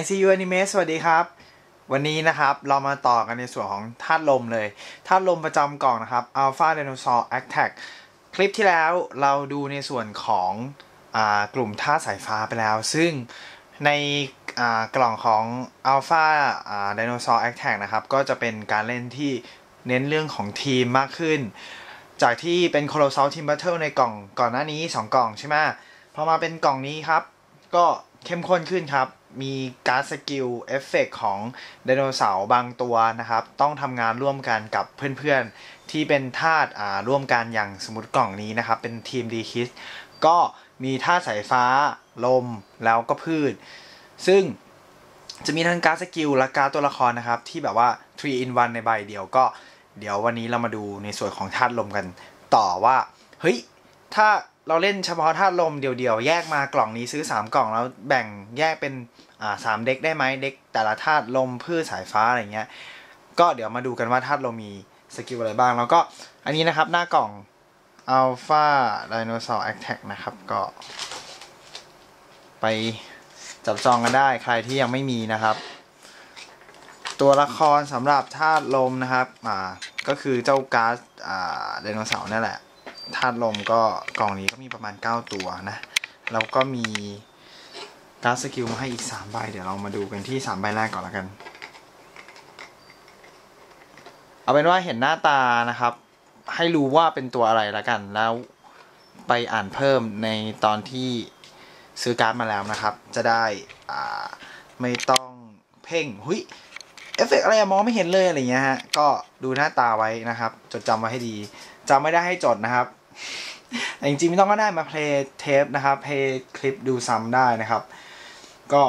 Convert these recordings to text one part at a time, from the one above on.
ICU Anime สวัสดีครับ วันนี้นะครับเรามาต่อกันในส่วนของธาตุลมเลยธาตุลมประจำกล่องนะครับ Alpha Dinosaur Attack คลิปที่แล้วเราดูในส่วนของอกลุ่มธาตุสายฟ้าไปแล้ว ซึ่งในกล่องของ Alpha Dinosaur Attack นะครับ ก็จะเป็นการเล่นที่เน้นเรื่องของทีมมากขึ้น จากที่เป็น Colossal Team Battle ในกล่องก่อนหน้านี้ 2 กล่องใช่ไหมพอมาเป็นกล่องนี้ครับ ก็เข้มข้นขึ้นครับ มีการสกิลเอฟเฟกของไดโนเสาร์บางตัวนะครับ ต้องทำงานร่วมกันกับเพื่อนๆ ที่เป็นธาตุร่วมกันอย่างสมมติกล่องนี้นะครับ เป็นทีมดีคิสก็มีธาตุสายฟ้า ลมแล้วก็พืช ซึ่งจะมีทั้งการสกิลและการตัวละครนะครับ ที่แบบว่า 3 in 1 ในใบเดียวก็ เดี๋ยววันนี้เรามาดูในส่วนของธาตุลมกันต่อว่า เฮ้ย ถ้าเราเล่นเฉพาะธาตุลมเดี่ยวๆ แยกมากล่องนี้ซื้อ 3 กล่องแล้วแบ่งแยกเป็น สามเด็กได้ไหมเด็กแต่ละธาตุลมพืชสายฟ้าอะไรเงี้ยก็เดี๋ยวมาดูกันว่าธาตุลมมีสกิลอะไรบ้าง แล้วก็อันนี้นะครับหน้ากล่อง Alpha Dinosaur Attack นะครับก็ไปจับจองกันได้ใครที่ยังไม่มีนะครับ ตัวละครสำหรับธาตุลมนะครับอ่าก็คือเจ้าก๊าซอ่าไดโนเสาร์นั่แหละธาตุลมก็กล่องนี้ก็มีประมาณ 9 ตัวนะ แล้วก็มี การ์ดสกิลมาให้อีก 3 ใบ เดี๋ยวเรามาดูกันที่ 3 ใบแรกก่อนล้วกัน เอาเป็นว่าเห็นหน้าตานะครับ ให้รู้ว่าเป็นตัวอะไรล้วกัน แล้วไปอ่านเพิ่มในตอนที่ซื้อการ์ดมาแล้วนะครับ จะได้อ่าไม่ต้องเพ่งหุยเอฟเฟกอะไรมองไม่เห็นเลยอะไรเงี้ยฮะ ก็ดูหน้าตาไว้นะครับ จดจำไว้ให้ดีจำไม่ได้ให้จดนะครับแต่จริงๆไม่ต้องก็ได้มาเพลย์เทปนะครับเพลย์คลิปดูซ้ำได้นะครับ ก็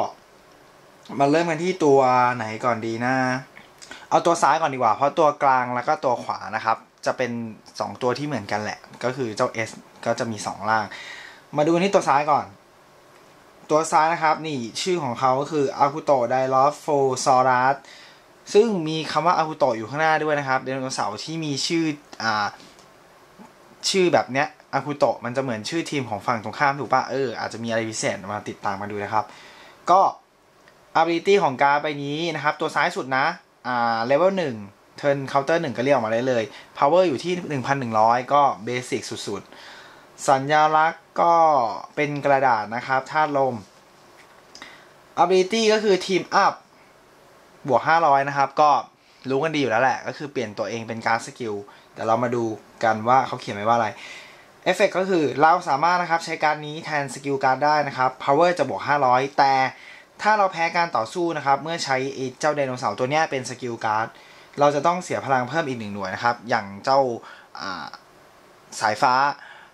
มาเริ่มกันที่ตัวไหนก่อนดีนะ เอาตัวซ้ายก่อนดีกว่า เพราะตัวกลางแล้วก็ตัวขวานะครับ จะเป็น 2 ตัวที่เหมือนกันแหละ ก็คือเจ้า S ก็จะมี 2 ล่าง มาดูที่ตัวซ้ายก่อน ตัวซ้ายนะครับ นี่ชื่อของเขาก็คืออากุโตไดลอฟโฟซอรัสซึ่งมีคำว่าอากุโตอยู่ข้างหน้าด้วยนะครับไดโนเสาร์ที่มีชื่ออ่าชื่อแบบเนี้ยอากุโตมันจะเหมือนชื่อทีมของฝั่งตรงข้ามถูกปะเอออาจจะมีอะไรพิเศษมาติดตามมาดูนะครับ ก็ ability ของการ์ดใบนี้นะครับ ตัวซ้ายสุดนะ อ่า level 1 turn counter 1 ก็เรียกออกมาได้เลย power อยู่ที่ 1,100 ก็เบสิกสุดๆ สัญญลักษณ์ก็เป็นกระดาษนะครับธาตุลม ability ก็คือ team up บวก 500 นะครับ ก็รู้กันดีอยู่แล้วแหละ ก็คือเปลี่ยนตัวเองเป็นการ์ดสกิล แต่เรามาดูกันว่าเขาเขียนไว้ว่าอะไร อฟเฟกก็คือเราสามารถนะครับใช้การนี้แทนสกิลการ์ดได้นะครับ power จะบวก 500 แต่ถ้าเราแพ้การต่อสู้นะครับ เมื่อใช้เจ้าไดโนเสาร์ตัวนี้เป็นสกิลการ์ดเราจะต้องเสียพลังเพิ่มอีกหนึ่งหน่วยนะครับ อย่างเจ้าสายฟ้า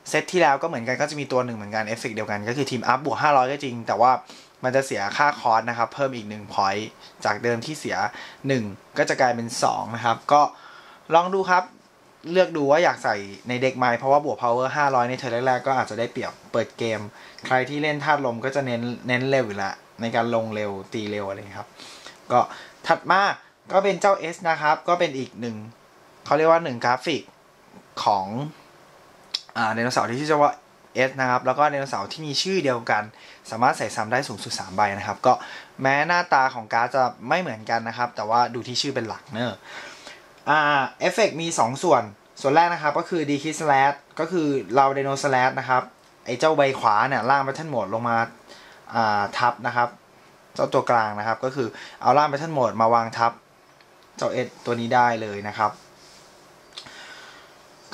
เซตที่แล้วก็เหมือนกันก็จะมีตัวหนึ่งเหมือนกันเอฟเฟกเดียวกันก็คือทีมอัพบวก 500 ก็จริง แต่ว่ามันจะเสียค่าคอร์สนะครับ เพิ่มอีก1 point จากเดิมที่เสีย 1 ก็จะกลายเป็น 2 นะครับ ก็ลองดูครับ เลือกดูว่าอยากใส่ในเด็กไหมเพราะว่าบวก power 500 ในเทอร์แรกๆ ก็อาจจะได้เปรียบเปิดเกม ใครที่เล่นธาตุลมก็จะเน้นเน้นเร็วอยู่ละในการลงเร็วตีเร็วอะไรครับ ก็ถัดมาก็เป็นเจ้า S นะครับ ก็เป็นอีกหนึ่งเขาเรียกว่าหนึ่งกราฟิกของอ่าไดโนเสาร์ที่ชื่อว่า S นะครับ แล้วก็ไดโนเสาร์ที่มีชื่อเดียวกัน สามารถใส่ซ้ำได้สูงสุด 3 ใบนะครับ ก็แม้หน้าตาของการ์ดจะไม่เหมือนกันนะครับ แต่ว่าดูที่ชื่อเป็นหลักเนอะ อ่าเอฟเฟกมี 2 ส่วน ส่วนแรกนะครับก็คือดีคิสแลดก็คือเราไดโนสแลดนะครับไอเจ้าใบขวาเนี่ยล่างแพทเทิร์นโหมดลงมาอ่าทับนะครับ เจ้าตัวกลางนะครับ ก็คือเอาล่างแพทเทิร์นโหมดมาวางทับ เจ้าเอตัวนี้ได้เลยนะครับ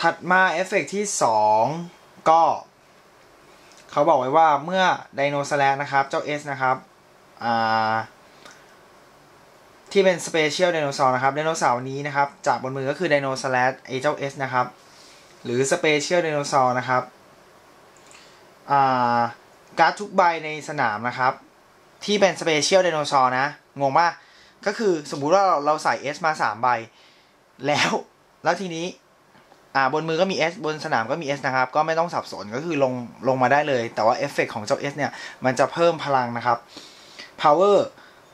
ถัดมาเอฟเฟกที่ 2 ก็ เขาบอกไว้ว่าเมื่อไดโนสแลดนะครับ เจ้า S นะครับอ่า ที่เป็นสเปเชียลไดโนเสาร์นะครับไดโนเสาร์นี้นะครับจากบนมือก็คือไดโนสแลดไอเจ้า S นะครับ หรือสเปเชียลไดโนเสาร์นะครับการ์ดทุกใบในสนามนะครับ ที่เป็นสเปเชียลไดโนเสาร์นะงงมากก็คือสมมุติว่าเราใส่ S มา 3 ใบ แล้วแล้วทีนี้อ่าบนมือก็มี S บนสนามก็มี S นะครับ ก็ไม่ต้องสับสนก็คือลงลงมาได้เลย แต่ว่าเอฟเฟกของเจ้า S เนี่ย มันจะเพิ่มพลังนะครับ power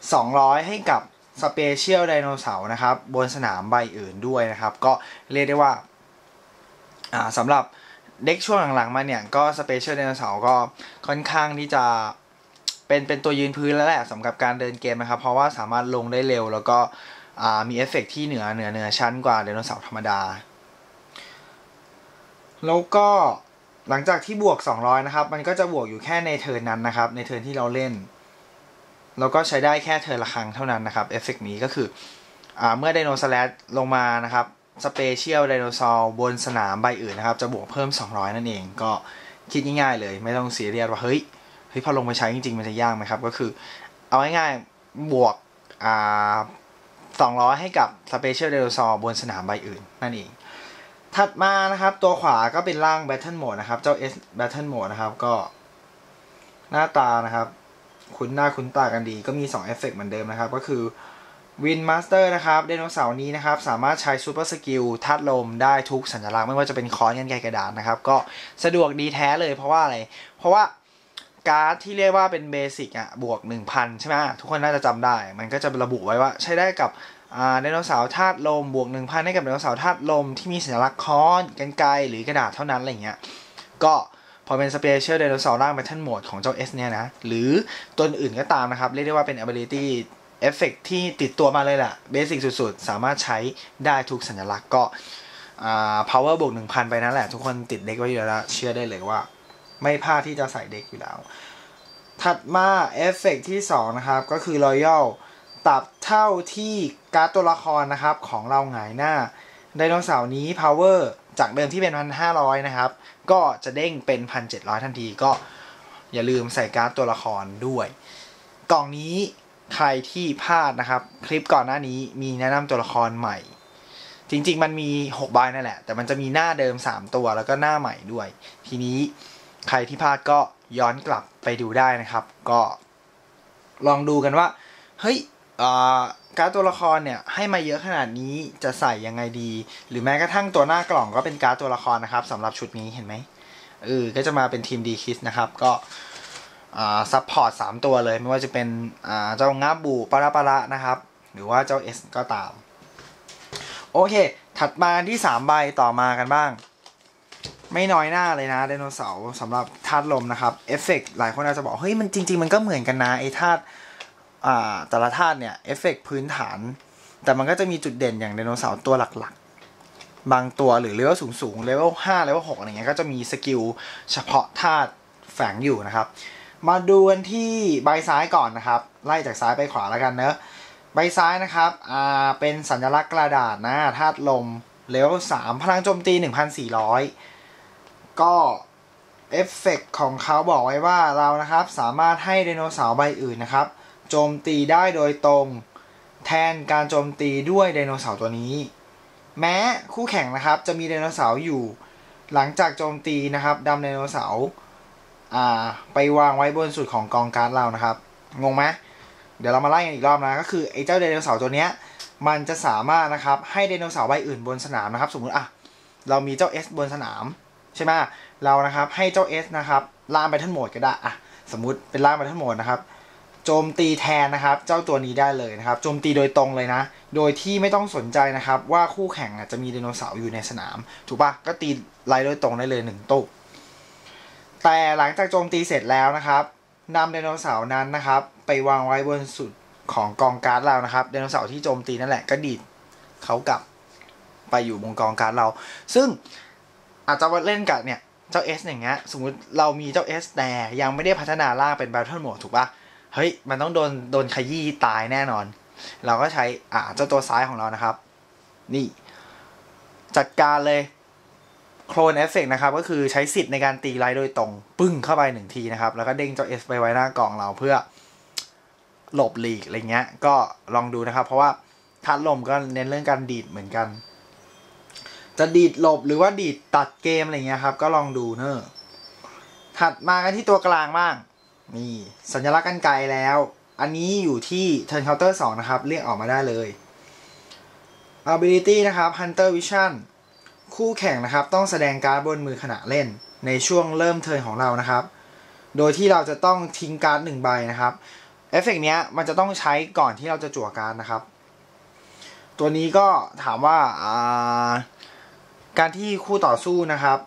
200 ให้กับ สเปเชียลไดโนเสาร์นะครับ บนสนามใบอื่นด้วยนะครับ ก็เรียกได้ว่าสำหรับเด็กช่วงหลังๆมาเนี่ย ก็สเปเชียลไดโนเสาร์ก็ค่อนข้างที่จะเป็นเป็นตัวยืนพื้นแล้วแหละสำหรับการเดินเกมนะครับ เพราะว่าสามารถลงได้เร็ว แล้วก็มีเอฟเฟกที่เหนือเหนือเหนือชั้นกว่าไดโนเสาร์ธรรมดา แล้วก็หลังจากที่บวก 200 นะครับ มันก็จะบวกอยู่แค่ในเทิร์นนั้นนะครับ ในเทิร์นที่เราเล่น แล้วก็ใช้ได้แค่เทิร์นละครั้งเท่านั้นนะครับเอฟเฟกนี้ก็คืออเมื่อไดโนสแลดลงมานะครับสเปเชียลไดโนเสาร์บนสนามใบอื่นนะครับ จะบวกเพิ่ม 200 นั่นเอง ก็คิดง่ายๆเลย ไม่ต้องเสียเรียดว่า เฮ้ยเฮ้ยพอลงไปใช้จริงๆ มันจะยากไหมครับ ก็คือ เอาง่ายๆบวกอ่า200 ให้กับสเปเชียลไดโนเสาร์บนสนามใบอื่น นั่นเอง ถัดมานะครับ ตัวขวาก็เป็นร่าง Battle Mode นะครับ เจ้า S Battle Mode นะครับก็หน้าตานะครับ คุ้นหน้าคุ้นตากันดี ก็มี2เอฟเฟกเหมือนเดิมนะครับ ก็คือ Wind Master นะครับไดโนเสาร์นี้นะครับ สามารถใช้ซูเปอร์สกิลทัดลมได้ทุกสัญลักษณ์ไม่ว่าจะเป็นคอนยันไกกระดาษนะครับ ก็สะดวกดีแท้เลยเพราะว่าอะไร เพราะว่าการ์ดที่เรียกว่าเป็นเบสิกอะบวก 1000 ใช่ไหมทุกคนน่าจะจำได้ มันก็จะระบุไว้ว่าใช้ได้กับไดโนเสาร์ธาตุลมบวก 1000 ให้กับไดโนเสาร์ธาตุลมที่มีสัญลักษณ์ค้อนกันไกหรือกระดาษเท่านั้นอะไรเงี้ยก็ พอเป็นสเปเชียลไดโนเสาร์ร่างแบทเทิลโหมดของเจ้า S เนี่ยนะ หรือตัวอื่นก็ตามนะครับ เรียกได้ว่าเป็น ability เอฟเฟกที่ติดตัวมาเลยแหละเบสิกสุดๆ สามารถใช้ได้ทุกสัญลักษณ์ก็ power บวก1000 ไปนั่นแหละ ทุกคนติดเด็กไว้อยู่แล้ว เชื่อได้เลยว่า ไม่พลาดที่จะใส่เด็กอยู่แล้ว ถัดมาเอฟเฟกที่ 2 นะครับ ก็คือ Royal ตับเท่าที่การ์ดตัวละครนะครับ ของเราหงายหน้าไดโนเสาร์นี้ power จากเดิมที่เป็น 1,500 นะครับ ก็จะเด้งเป็น 1,700 ทันทีก็อย่าลืมใส่การ์ดตัวละครด้วย กล่องนี้ใครที่พลาดนะครับ คลิปก่อนหน้านี้มีแนะนำตัวละครใหม่ จริง ๆ มันมี 6 ใบนั่นแหละ แต่มันจะมีหน้าเดิม 3 ตัวแล้วก็หน้าใหม่ด้วย ทีนี้ใครที่พลาดก็ย้อนกลับไปดูได้นะครับ ก็ลองดูกันว่า เฮ้ย การ์ดตัวละครเนี่ยให้มาเยอะขนาดนี้จะใส่ยังไงดี หรือแม้กระทั่งตัวหน้ากล่องก็เป็นการ์ดตัวละครนะครับสำหรับชุดนี้เห็นไหมเออก็จะมาเป็นทีมดีคิสนะครับ ก็ซัพพอร์ตสามตัวเลย ไม่ว่าจะเป็นเจ้างาบูปาราปาระนะครับ หรือว่าเจ้า S ก็ตาม โอเค ถัดมาที่สามใบต่อมากันบ้าง ไม่น้อยหน้าเลยนะไดโนเสาร์สำหรับธาตุลมนะครับ เอฟเฟกหลายคนอาจจะบอก เฮ้ย มันจริง ๆ มันก็เหมือนกันนะ ไอ้ธาตุ แต่ละธาตุเนี่ยเอฟเฟกพื้นฐาน แต่มันก็จะมีจุดเด่นอย่างไดโนเสาร์ตัวหลักๆ บางตัวหรือเลเวลสูงๆเลเวลห้าเลเวลหกอะไรเงี้ยก็จะมีสกิลเฉพาะธาตุแฝงอยู่นะครับ มาดูกันที่ใบซ้ายก่อนนะครับ ไล่จากซ้ายไปขวาแล้วกันเนอะใบซ้ายนะครับอ่าเป็นสัญลักษณ์กระดาษนะธาตุลมเลเวลสามพลังโจมตี 1,400 ก็เอฟเฟกของเขาบอกไว้ว่าเรานะครับสามารถให้ไดโนเสาร์ใบอื่นนะครับ โจมตีได้โดยตรง แทนการโจมตีด้วยไดโนเสาร์ตัวนี้ แม้คู่แข่งนะครับจะมีไดโนเสาร์อยู่ หลังจากโจมตีนะครับดำไดโนเสาร์อ่าไปวางไว้บนสุดของกองการ์ดเรานะครับ งงไหมเดี๋ยวเรามาไล่กันอีกรอบนะ ก็คือไอ้เจ้าไดโนเสาร์ตัวเนี้ย มันจะสามารถนะครับให้ไดโนเสาร์ใบอื่นบนสนามนะครับ สมมุติอะเรามีเจ้า S บนสนามใช่ไหมเรานะครับให้เจ้า S นะครับล่างไปทั้งหมดก็ได้อะสมมุติเป็นล่างไปทั้งหมดนะครับ โจมตีแทนนะครับ เจ้าตัวนี้ได้เลยนะครับโจมตีโดยตรงเลยนะ โดยที่ไม่ต้องสนใจนะครับว่าคู่แข่งจะมีไดโนเสาร์อยู่ในสนาม ถูกปะก็ตีไล่โดยตรงได้เลยหนึ่งตุ๊แต่หลังจากโจมตีเสร็จแล้วนะครับนำไดโนเสาร์นั้นนะครับ ไปวางไว้บนสุดของกองการ์ดเรานะครับไดโนเสาร์ที่โจมตีนั่นแหละก็ดีดเขากลับไปอยู่บนกองการ์ดเรา ซึ่งอาจจะเล่นกับเนี่ยเจ้า S อย่างเงี้ยสมมติเรามีเจ้า S แต่ยังไม่ได้พัฒนาล่างเป็น Battle Mode ถูกปะ เฮ้ย มันต้องโดนโดนขยี้ตายแน่นอน เราก็ใช้อ่าเจ้าตัวซ้ายของเรานะครับ นี่ จัดการเลยโคลนเอฟเฟกนะครับ ก็คือใช้สิทธิ์ในการตีไลโดยตรง ปึ้งเข้าไปหนึ่งทีนะครับ แล้วก็เด้งเจ้าเอสไปไว้หน้ากล่องเราเพื่อหลบหลีกอะไรเงี้ย ก็ลองดูนะครับ เพราะว่าทัดลมก็เน้นเรื่องการดีดเหมือนกัน จะดีดหลบหรือว่าดีดตัดเกมอะไรเงี้ยครับ ก็ลองดูเนอะถัดมากันที่ตัวกลางบ้าง นี่สัญลักษณ์กันไกลแล้ว อันนี้อยู่ที่ Turn Counter 2 นะครับ เรียกออกมาได้เลย Ability นะครับ Hunter Vision คู่แข่งนะครับ ต้องแสดงการ์ดบนมือขณะเล่น ในช่วงเริ่มเทิร์นของเรานะครับ โดยที่เราจะต้องทิ้งการ์ดหนึ่งใบนะครับเอฟเฟกเนี้ยมันจะต้องใช้ก่อนที่เราจะจั่วการ์ดนะครับ ตัวนี้ก็ถามว่าาการที่คู่ต่อสู้นะครับ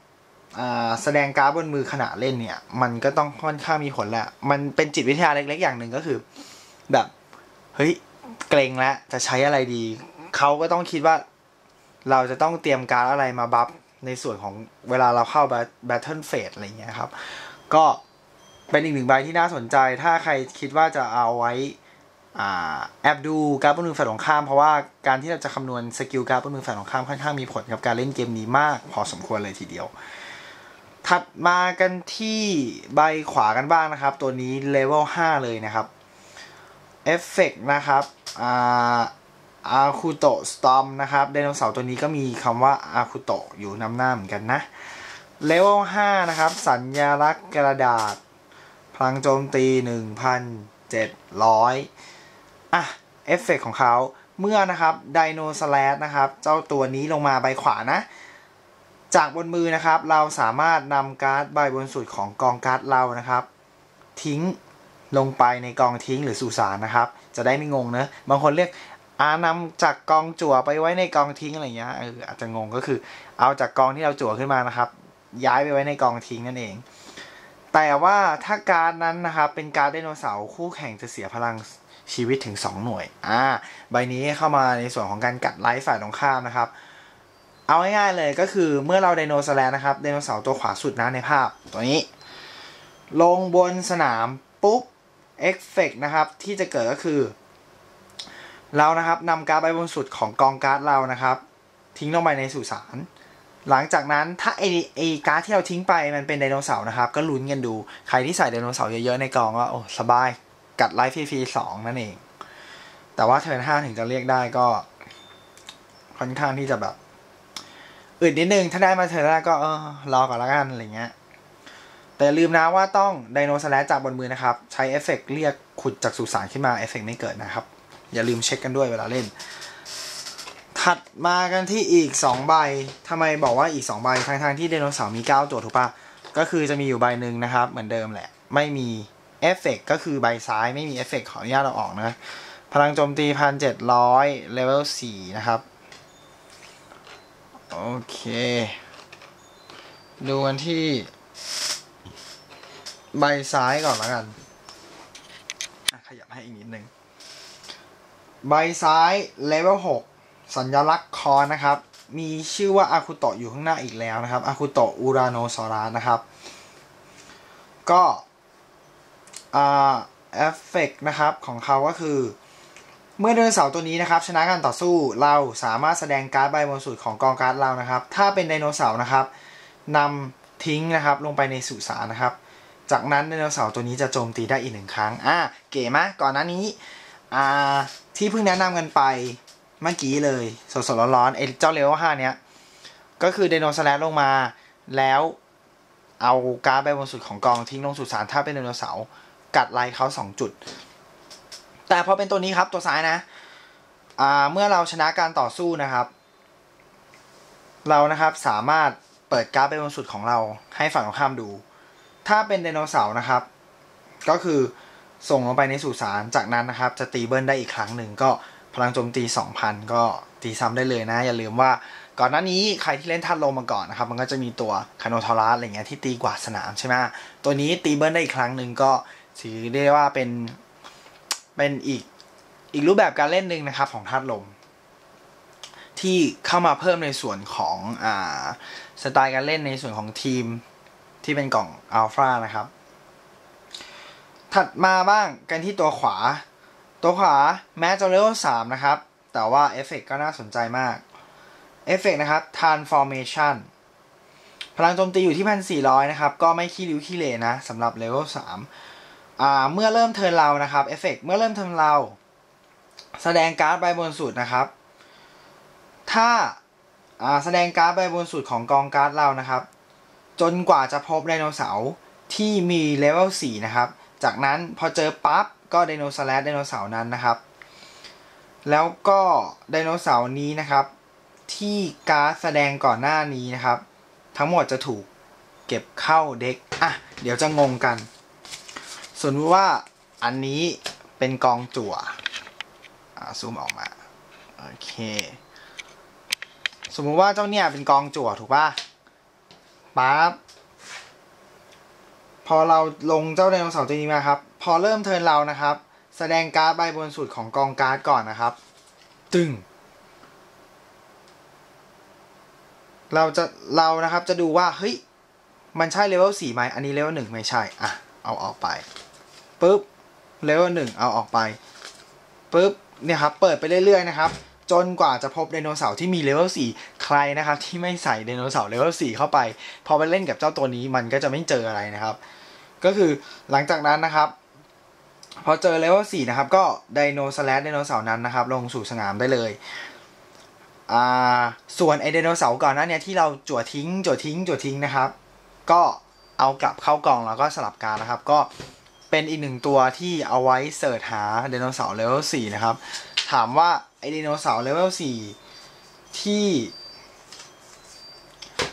แสดงการ์ดบนมือขณะเล่นเนี่ย มันก็ต้องค่อนข้างมีผลแหละ มันเป็นจิตวิทยาเล็ก ๆ อย่างหนึ่งก็คือ แบบเฮ้ยเกรงแล้วจะใช้อะไรดีเขาก็ต้องคิดว่า เราจะต้องเตรียมการอะไรมาบัฟในส่วนของเวลาเราเข้าแบทเทิลเฟสอะไรเงี้ยครับ ก็เป็นอีกหนึ่งใบที่น่าสนใจ ถ้าใครคิดว่าจะเอาไว้แอบดูการ์ดบนมือฝ่ายตรงข้าม เพราะว่าการที่เราจะคำนวณสกิลการ์ดบนมือฝ่ายตรงข้ามค่อนข้างมีผลกับการเล่นเกมนี้มาก พอสมควรเลยทีเดียว ถัดมากันที่ใบขวากันบ้างนะครับ ตัวนี้เลเวล5เลยนะครับเอฟเฟกนะครับอาคูโตสตอมนะครับไดโนเสาร์ตัวนี้ก็มีคำว่าอาคูโตอยู่นำหน้าเหมือนกันนะเลเวล5นะครับ สัญญลักษณ์กระดาษ พลังโจมตี 1,700 อะ เอฟเฟกของเขาเมื่อนะครับไดโนสแลดนะครับ เจ้าตัวนี้ลงมาใบขวานะ จากบนมือนะครับ เราสามารถนำการ์ดใบบนสุดของกองการ์ดเรานะครับ ทิ้งลงไปในกองทิ้งหรือสุสานนะครับ จะได้ไม่งงเนะบางคนเรียกอานำจากกองจั่วไปไว้ในกองทิ้งอะไรเงี้ยเอออาจจะงงก็คือ เอาจากกองที่เราจั่วขึ้นมานะครับ ย้ายไปไว้ในกองทิ้งนั่นเอง แต่ว่าถ้าการนั้นนะครับ เป็นการไดโนเสาร์คู่แข่งจะเสียพลังชีวิตถึง 2 หน่วย อ่า ใบนี้เข้ามาในส่วนของการกัดไลฟ์ฝ่ายตรงข้ามนะครับ เอาง่ายๆเลยก็คือเมื่อเราไดโนเสาร์นะครับไดโนเสาร์ตัวขวาสุดนะในภาพตัวนี้ ลงบนสนามปุ๊บเอฟเฟกนะครับที่จะเกิดก็คือ เรานะครับนำการ์ดใบบนสุดของกองการ์ดเรานะครับ ทิ้งลงไปในสุสานหลังจากนั้นถ้าไอไอการ์ดที่เราทิ้งไปมันเป็นไดโนเสาร์นะครับ ก็ลุ้นกันดู ใครที่ใส่ไดโนเสาร์เยอะๆในกองก็โอ้สบายกัดไลฟ์ฟรีๆสองนั่นเอง แต่ว่าเทิร์นห้าถึงจะเรียกได้ก็ค่อนข้างที่จะแบบ อึดนิดนึง ถ้าได้มาเทิร์นแรกก็เออรอก่อนละกันอะไรเงี้ย แต่ลืมนะว่าต้องไดโนสแลชจากบนมือนะครับ ใช้เอฟเฟกเรียกขุดจากสุสานขึ้นมาเอฟเฟกไม่เกิดนะครับ อย่าลืมเช็คกันด้วยเวลาเล่น ถัดมากันที่อีก 2 ใบทำไมบอกว่าอีก 2 ใบทางทางที่ไดโนเสาร์มี 9 ตัวถูกปะก็คือจะมีอยู่ใบหนึ่งนะครับ เหมือนเดิมแหละ ไม่มีเอฟเฟกก็คือใบซ้ายไม่มีเอฟเฟกขออนุญาตเราออกนะพลังโจมตีพันเจ็ดร้อยเลเวลสี่นะครับ โอเค ดูกันที่ ใบซ้ายก่อนแล้วกัน ขยับให้อีกนิดนึง ใบซ้ายเลเวล6สัญลักษณ์คอนะครับ มีชื่อว่าอาคุโตะอยู่ข้างหน้าอีกแล้วนะครับอาคุโตะอูราโนซอรัสนะครับ ก็อ่าเอฟเฟกนะครับของเขาก็คือ เมื่อไดโนเสาร์ตัวนี้นะครับชนะการต่อสู้เราสามารถแสดงการ์ดใบบนสุดของกองการ์ดเรานะครับ ถ้าเป็นไดโนเสาร์นะครับนำทิ้งนะครับลงไปในสุสานนะครับ จากนั้นไดโนเสาร์ตัวนี้จะโจมตีได้อีกหนึ่งครั้งอะเก๋ไหมก่อนหน้านี้อ่าที่เพิ่งแนะนำกันไปเมื่อกี้เลยสดๆร้อนๆไอ้เจ้าเลเวลห้าเนี้ยก็คือไดโนสแลดลงมาแล้วเอาการ์ดใบบนสุดของกองทิ้งลงสุสานถ้าเป็นไดโนเสาร์กัดไล่เขาสองจุด แต่พอเป็นตัวนี้ครับตัวซ้ายนะอ่าเมื่อเราชนะการต่อสู้นะครับ เรานะครับสามารถเปิดการ์ดใบบนสุดของเราให้ฝั่งตรงข้ามดู ถ้าเป็นไดโนเสาร์นะครับ ก็คือส่งลงไปในสุสานจากนั้นนะครับ จะตีเบิลได้อีกครั้งหนึ่งก็พลังโจมตี 2,000 ก็ตีซ้ำได้เลยนะ อย่าลืมว่าก่อนหน้านี้ใครที่เล่นทัดลมมาก่อนนะครับ มันก็จะมีตัวคาโนทอรัสอะไรเงี้ยที่ตีกว่าสนามใช่ไหมตัวนี้ตีเบิลได้อีกครั้งหนึ่งก็ถือได้ว่าเป็น เป็นอีกอีกรูปแบบการเล่นหนึ่งนะครับของทัดลม ที่เข้ามาเพิ่มในส่วนของอ่าสไตล์การเล่นในส่วนของทีมที่เป็นกล่องอัลฟานะครับ ถัดมาบ้างกันที่ตัวขวา ตัวขวาแม้จะเลเวลสามนะครับ แต่ว่าเอฟเฟกก็น่าสนใจมากเอฟเฟกนะครับ transformation พลังโจมตีอยู่ที่พันสี่ร้อยนะครับ ก็ไม่ขี้ริ้วขี้เลนะสำหรับเลเวลสาม เมื่อเริ่มเทิร์นเรานะครับเอฟเฟกเมื่อเริ่มเทิร์นเรา แสดงการ์ดใบบนสุดนะครับ ถ้าาแสดงการ์ดใบบนสุดของกองการ์ดเรานะครับ จนกว่าจะพบไดโนเสาร์ที่มีเลเวลสี่นะครับ จากนั้นพอเจอปั๊บก็ไดโนเสาร์ไดโนเสาร์นั้นนะครับ แล้วก็ไดโนเสาร์นี้นะครับ ที่การ์ดแสดงก่อนหน้านี้นะครับ ทั้งหมดจะถูกเก็บเข้าเด็กอะเดี๋ยวจะงงกัน สมมติว่าอันนี้เป็นกองจั่วอ่าซูมออกมา โอเค สมมุติว่าเจ้าเนี่ยเป็นกองจั่วถูกป่ะปปั๊บพอเราลงเจ้าไดโนเสาร์ตัวนี้มาครับ พอเริ่มเทิร์นเรานะครับ แสดงการ์ดใบบนสุดของกองการ์ดก่อนนะครับ ตึงเราจะเรานะครับจะดูว่าเฮ้ยมันใช่เลเวลสี่ไหมอันนี้เลเวลหนึ่งไม่ใช่ อะ เอาออกไป ปุ๊บเลเวลหนึ่งเอาออกไปปุ๊บเนี่ยครับเปิดไปเรื่อยๆนะครับจนกว่าจะพบไดโนเสาร์ที่มีเลเวลสี่ใครนะครับที่ไม่ใส่ไดโนเสาร์เลเวลสี่เข้าไป พอไปเล่นกับเจ้าตัวนี้มันก็จะไม่เจออะไรนะครับ ก็คือหลังจากนั้นนะครับ พอเจอเลเวลสี่นะครับก็ไดโนสแลดไดโนเสาร์นั้นนะครับ ลงสู่สนามได้เลยอ่าส่วนไอไดโนเสาร์ก่อนหน้านี้ที่เราจั่วทิ้งจั่วทิ้งจั่วทิ้งนะครับ ก็เอากลับเข้ากล่องแล้วก็สลับการนะครับ ก็ เป็นอีกหนึ่งตัวที่เอาไว้เสิร์ชหาไดโนเสาร์เลเวลสี่นะครับ ถามว่าไอไดโนเสาร์เลเวลสี่ที่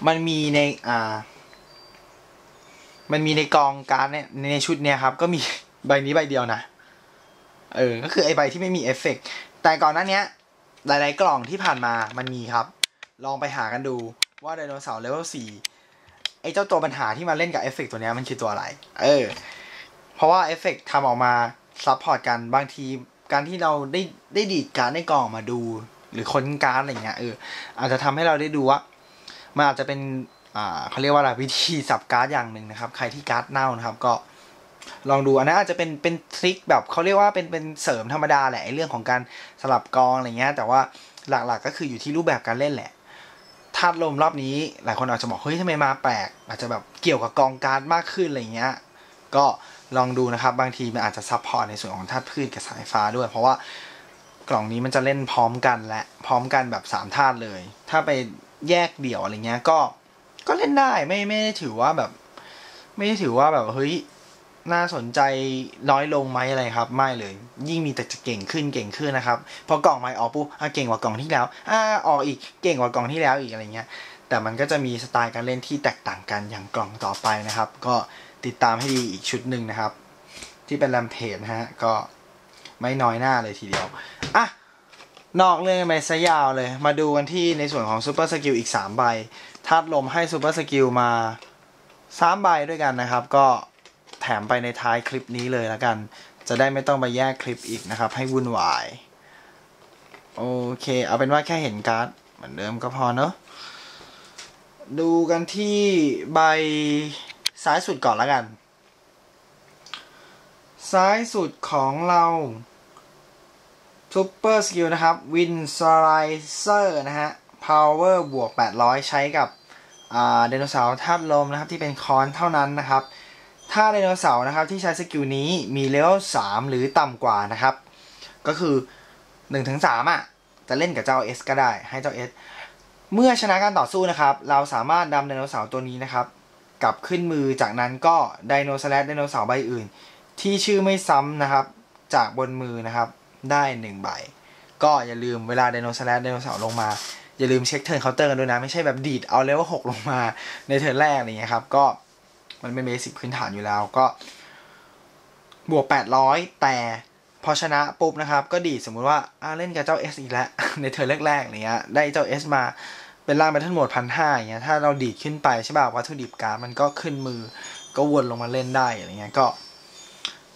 มันมีในอ่า มันมีในกองการ์ดเนี่ยในชุดเนี่ยครับ ก็มีใบนี้ใบเดียวนะ เออ ก็คือไอใบที่ไม่มีเอฟเฟกแต่ก่อนหน้านี้หลาย ๆ กล่องที่ผ่านมามันมีครับ ลองไปหากันดูว่าไดโนเสาร์เลเวลสี่ไอเจ้าตัวปัญหาที่มาเล่นกับเอฟเฟกตัวนี้มันคือตัวอะไร เออ เพราะว่าเอฟเฟกทำออกมาซับพอร์ตกันบางทีการที่เราได้ได้ดีดการ์ดในกล่องมาดู หรือค้นการอะไรเงี้ยเอออาจจะทำให้เราได้ดูว่ามันอาจจะเป็นอ่าเขาเรียกว่าอะไรวิธีสับการ์ดอย่างหนึ่งนะครับ ใครที่การ์ดเน่านะครับ ก็ลองดูอันนั้นอาจจะเป็นเป็นทริคแบบเขาเรียกว่าเป็นเป็นเสริมธรรมดาแหละไอ้เรื่องของการสลับกองอะไรเงี้ยแต่ว่าหลักๆก็คืออยู่ที่รูปแบบการเล่นแหละธาตุลมรอบนี้ หลายคนอาจจะบอกเฮ้ยทำไมมาแปลกอาจจะแบบเกี่ยวกับกองการ์ดมากขึ้นอะไรเงี้ย ก็ ลองดูนะครับ บางทีมันอาจจะซับพอร์ตในส่วนของธาตุพืชกับสายฟ้าด้วย เพราะว่ากล่องนี้มันจะเล่นพร้อมกันและพร้อมกันแบบสามธาตุเลย ถ้าไปแยกเดี่ยวอะไรเงี้ยก็ก็เล่นได้ไม่ไม่ได้ถือว่าแบบ ไม่ได้ถือว่าแบบเฮ้ยน่าสนใจน้อยลงไหมอะไรครับ ไม่เลย ยิ่งมีแต่จะเก่งขึ้นเก่งขึ้นนะครับพอกล่องใหม่ออกปุ๊บเก่งกว่ากล่องที่แล้วอ่าออกอีกเก่งกว่ากล่องที่แล้วอีกอะไรเงี้ยแต่มันก็จะมีสไตล์การเล่นที่แตกต่างกันอย่างกล่องต่อไปนะครับ ก็ ติดตามให้ดีอีกชุดหนึ่งนะครับ ที่เป็นแรมเพจนะฮะ ก็ไม่น้อยหน้าเลยทีเดียว อะ นอกเรื่องไปซะยาวเลย มาดูกันที่ในส่วนของซูเปอร์สกิลอีก 3 ใบธาตุลมให้ซูเปอร์สกิลมา 3 ใบด้วยกันนะครับ ก็แถมไปในท้ายคลิปนี้เลยแล้วกัน จะได้ไม่ต้องไปแยกคลิปอีกนะครับ ให้วุ่นวาย โอเค เอาเป็นว่าแค่เห็นการ์ดเหมือนเดิมก็พอเนอะดูกันที่ใบ ซ้ายสุดก่อนแล้วกัน ซ้ายสุดของเราซูเปอร์สกิลนะครับวินสไลเซอร์นะฮะ power บวก 800 ใช้กับไดโนเสาร์ธาตุลมนะครับที่เป็นคอนเท่านั้นนะครับ ถ้าไดโนเสาร์นะครับที่ใช้สกิลนี้มีเลเวล3หรือต่ำกว่านะครับ ก็คือ 1-3อะจะเล่นกับเจ้า S ก็ได้ให้เจ้า S เมื่อชนะการต่อสู้นะครับ เราสามารถนำไดโนเสาร์ตัวนี้นะครับ กลับขึ้นมือจากนั้นก็ไดโนสแลดไดโนเสาร์ใบอื่น ที่ชื่อไม่ซ้ำนะครับ จากบนมือนะครับได้หนึ่งใบก็อย่าลืมเวลาไดโนสแลดไดโนเสาร์ลงมา อย่าลืมเช็คเทิร์นเคาน์เตอร์กันด้วยนะ ไม่ใช่แบบดีดเอาเลเวลหกลงมาในเทิร์นแรกอะไรเงี้ยครับ ก็มันเป็นเบสิกพื้นฐานอยู่แล้วก็ บวก 800 แต่พอชนะปุ๊บนะครับ ก็ดีดสมมุติว่าอ่าเล่นกับเจ้า S อีกแล้ว ในเทิร์นแรกๆอะไรเงี้ยได้เจ้า S มา เป็นล่างเป็นทั้งหมดพันห้าอย่างเงี้ยถ้าเราดีดขึ้นไปใช่ป่ะวัตถุดิบการ์ดมันก็ขึ้นมือก็วนลงมาเล่นได้อะไรเงี้ยก็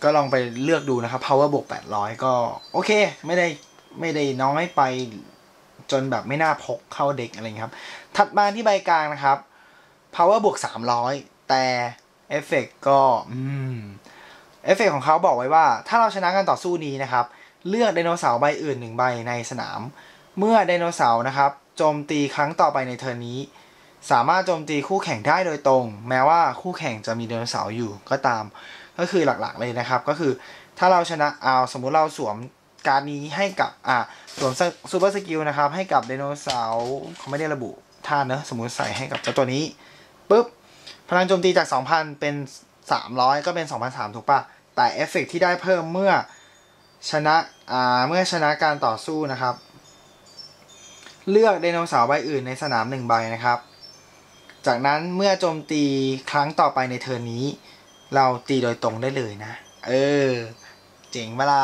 ก็ลองไปเลือกดูนะครับ power บวก800ก็ โอเค ไม่ได้ไม่ได้น้อยไปจนแบบไม่น่าพกเข้าเด็กอะไรเงี้ยครับ ถัดมาที่ใบกลางนะครับ power บวก300แต่เอฟเฟกก็อืมเอฟเฟกของเขาบอกไว้ว่า ถ้าเราชนะการต่อสู้นี้นะครับ เลือกไดโนเสาร์ใบอื่นหนึ่งใบในสนาม เมื่อไดโนเสาร์นะครับ จมตีครั้งต่อไปในเทอร์นนี้ สามารถโจมตีคู่แข่งได้โดยตรง แม้ว่าคู่แข่งจะมีไดโนเสาร์อยู่ก็ตาม ก็คือหลักๆเลยนะครับ ก็คือถ้าเราชนะเอาสมมุติเราสวมการนี้ให้กับอ่าสวมซูเปอร์สกิลนะครับ ให้กับไดโนเสาร์เขาไม่ได้ระบุท่าเนอะสมมุติใส่ให้กับเจ้าตัวนี้ปุ๊บพลังโจมตีจาก 2,000 เป็น 300 ก็เป็น2,003ถูกปะแต่เอฟเฟกที่ได้เพิ่มเมื่อชนะอ่าเมื่อชนะการต่อสู้นะครับ เลือกไดโนเสาร์ใบอื่นในสนามหนึ่งใบนะครับ จากนั้นเมื่อโจมตีครั้งต่อไปในเทอร์นี้ เราตีโดยตรงได้เลยนะ เออ เจ๋งเวลา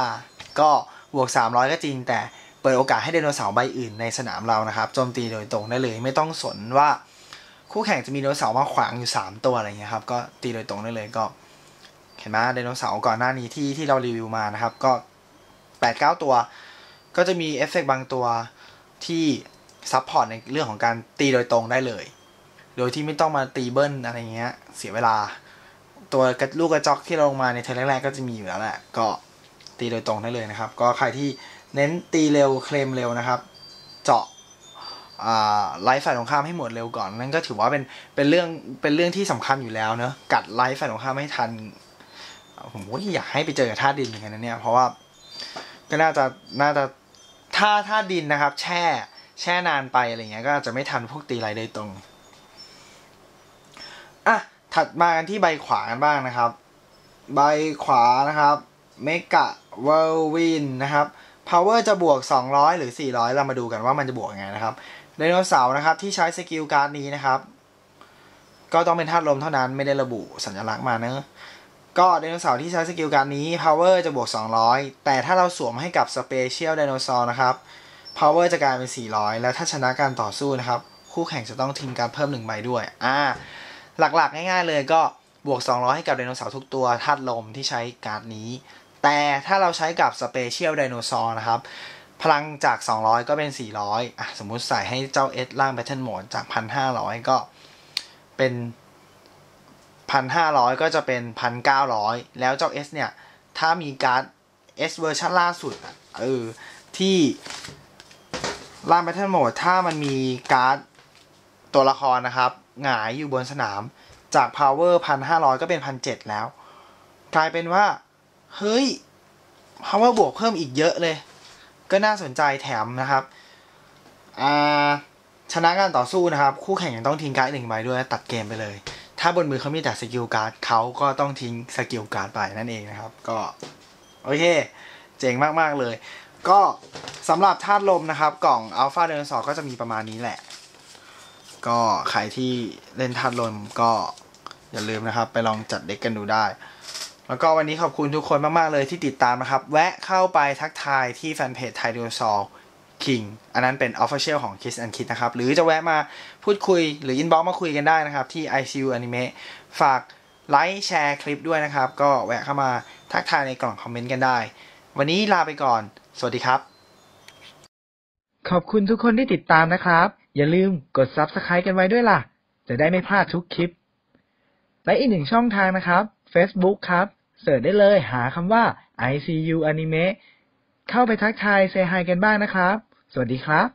ก็บวก 300 ก็จริง แต่เปิดโอกาสให้ไดโนเสาร์ใบอื่นในสนามเรานะครับโจมตีโดยตรงได้เลย ไม่ต้องสนว่าคู่แข่งจะมีไดโนเสาร์มาขวางอยู่สามตัวอะไรเงี้ยครับก็ตีโดยตรงได้เลยก็เห็นไหมไดโนเสาร์ก่อนหน้านี้ที่ที่เรารีวิวมานะครับ ก็แปดเก้าตัว ก็จะมีเอฟเฟกบางตัวที่ ซับพอร์ตในเรื่องของการตีโดยตรงได้เลย โดยที่ไม่ต้องมาตีเบิ้ลอะไรเงี้ย เสียเวลา ตัวกระลูกกระจอกที่เราลงมาในเทอร์แรกๆก็จะมีอยู่แล้วแหละ ก็ตีโดยตรงได้เลยนะครับ ก็ใครที่เน้นตีเร็วเคลมเร็วนะครับ เจาะไลฟ์ฝ่ายตรงข้ามให้หมดเร็วก่อนนั่นก็ถือว่าเป็นเป็นเรื่องเป็นเรื่องที่สำคัญอยู่แล้วเนอะกัดไลฟ์ฝ่ายตรงข้ามให้ทันผมก็อยากให้ไปเจอกับท่าดินเหมือนกันนะเนี่ยเพราะว่าก็น่าจะน่าจะถ้าท่าดินนะครับ แช่ แช่นานไปอะไรเงี้ยก็อาจจะไม่ทันพวกตีไรโดยตรงอะถัดมากันที่ใบขวากันบ้างนะครับ ใบขวานะครับเมกะเวลวินนะครับ power จะบวก 200 หรือ 400 เรามาดูกันว่ามันจะบวกยังไงนะครับไดโนเสาร์นะครับที่ใช้สกิลการ์ดนี้นะครับ ก็ต้องเป็นธาตุลมเท่านั้นไม่ได้ระบุสัญลักษณ์มาเนอะก็ไดโนเสาร์ที่ใช้สกิลการ์ดนี้ power จะบวก 200 แต่ถ้าเราสวมให้กับ special ไดโนเสาร์นะครับ power จะกลายเป็น 400 แล้วถ้าชนะการต่อสู้นะครับ คู่แข่งจะต้องทิ้งการเพิ่มหนึ่งใบด้วย อ่า หลักๆ ง่ายๆเลยก็บวก 200 ให้กับไดโนเสาร์ทุกตัวธาตุลมที่ใช้การ์ดนี้ แต่ถ้าเราใช้กับ Special Dinosaur นะครับ พลังจาก 200 ก็เป็น 400 อะ สมมุติใส่ให้เจ้า S ล่าง Battle Mode จาก 1,500 ก็เป็น 1,500 ก็จะเป็น 1,900 แล้วเจ้า S เนี่ย ถ้ามีการ์ด S เวอร์ชันล่าสุดเออที่ ล่าง Battle Mode ถ้ามันมีการ์ดตัวละครนะครับ หงายอยู่บนสนามจาก power 1,500 ก็เป็น 1,700 แล้ว กลายเป็นว่า เฮ้ย power บวกเพิ่มอีกเยอะเลย ก็น่าสนใจแถมนะครับอ่าชนะการต่อสู้นะครับ คู่แข่งยังต้องทิ้งการ์ดหนึ่งใบด้วยตัดเกมไปเลย ถ้าบนมือเขามีแต่สกิลการ์ดเขาก็ต้องทิ้งสกิลการ์ดไปนั่นเองนะครับ ก็ โอเค เจ๋งมาก ๆ เลย ก็สำหรับธาตุลมนะครับ กล่อง Alpha d i n o s a u r ก็จะมีประมาณนี้แหละ ก็ใครที่เล่นธาตุลมก็อย่าลืมนะครับ ไปลองจัดเด็กกันดูได้ แล้วก็วันนี้ขอบคุณทุกคนมาก ๆ เลยที่ติดตามนะครับ แวะเข้าไปทักทายที่แฟนเพจไทยดิวซอลคิงอันนั้นเป็น Official ของ Kiss and Kid นะครับ หรือจะแวะมาพูดคุยหรืออินบ็อกมาคุยกันได้นะครับ ที่ ICU Anime ฝากไลค์แชร์คลิปด้วยนะครับ ก็แวะเข้ามาทักทายในกล่องคอมเมนต์กันได้ วันนี้ลาไปก่อน สวัสดีครับ ขอบคุณทุกคนที่ติดตามนะครับ อย่าลืมกด Subscribe กันไว้ด้วยล่ะ จะได้ไม่พลาดทุกคลิป และอีกหนึ่งช่องทางนะครับ Facebook ครับเสิร์ชได้เลยหาคำว่า ICU Anime เข้าไปทักทายเซฮายกันบ้างนะครับ สวัสดีครับ